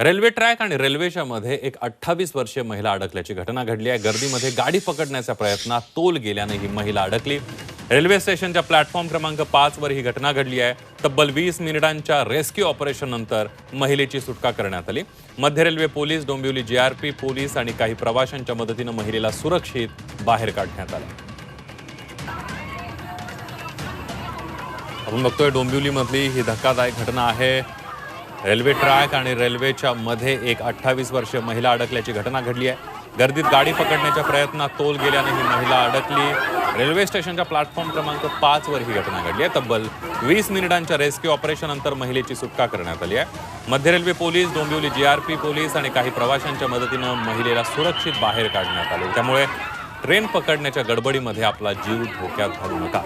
Railway track आणि रेल्वेच्या मध्ये एक अठ्ठावीस वर्षीय महिला अडकल्याची घटना घडली आहे. गर्दीमध्ये गाडी पकडण्याच्या प्रयत्नात तोल गेल्याने ही महिला अडकली. रेल्वे स्टेशनच्या प्लॅटफॉर्म क्रमांक पाच वर ही घटना घडली आहे. तब्बल वीस मिनिटांच्या रेस्क्यू ऑपरेशननंतर महिलेची सुटका करण्यात आली. मध्य railway police Dombivli GRP police आणि काही प्रवाशांच्या मदतीनं महिलेला सुरक्षित बाहेर काढण्यात आलं. आपण बघतोय डोंबिवलीमधली ही धक्कादायक घटना आहे. रेल्वे ट्रॅक आणि रेल्वेच्या मध्ये एक अठ्ठावीस वर्षीय महिला अडकल्याची घटना घडली आहे. गर्दीत गाडी पकडण्याच्या प्रयत्नात तोल गेल्याने ही महिला अडकली. रेल्वे स्टेशनच्या प्लॅटफॉर्म क्रमांक पाचवर ही घटना घडली आहे. तब्बल वीस मिनिटांच्या रेस्क्यू ऑपरेशननंतर महिलेची सुटका करण्यात आली आहे. मध्य railway police Dombivli G R P police आणि काही प्रवाशांच्या मदतीनं महिलेला सुरक्षित बाहेर काढण्यात आले. त्यामुळे ट्रेन पकडण्याच्या गडबडीमध्ये आपला जीव धोक्यात घालू नका